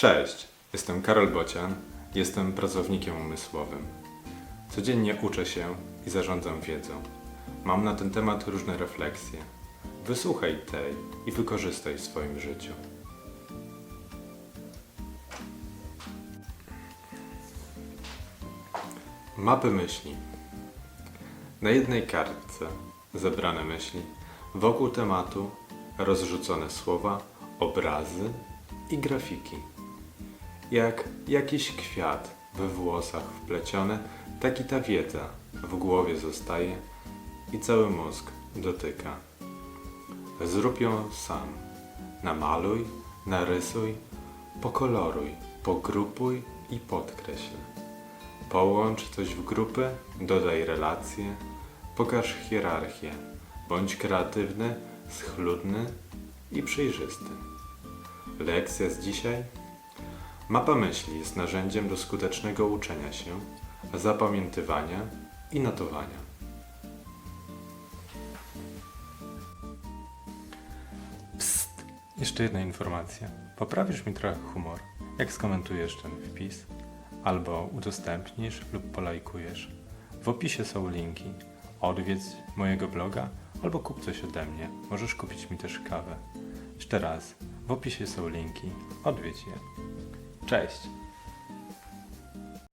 Cześć, jestem Karol Bocian, jestem pracownikiem umysłowym. Codziennie uczę się i zarządzam wiedzą. Mam na ten temat różne refleksje. Wysłuchaj tej i wykorzystaj w swoim życiu. Mapy myśli. Na jednej kartce zebrane myśli, wokół tematu rozrzucone słowa, obrazy i grafiki. Jak jakiś kwiat we włosach wplecione, tak i ta wiedza w głowie zostaje i cały mózg dotyka. Zrób ją sam. Namaluj, narysuj, pokoloruj, pogrupuj i podkreśl. Połącz coś w grupy, dodaj relacje, pokaż hierarchię. Bądź kreatywny, schludny i przejrzysty. Lekcja z dzisiaj? Mapa myśli jest narzędziem do skutecznego uczenia się, zapamiętywania i notowania. Psst! Jeszcze jedna informacja. Poprawisz mi trochę humor, jak skomentujesz ten wpis, albo udostępnisz lub polajkujesz. W opisie są linki. Odwiedź mojego bloga albo kup coś ode mnie. Możesz kupić mi też kawę. Jeszcze raz, w opisie są linki. Odwiedź je. Cześć!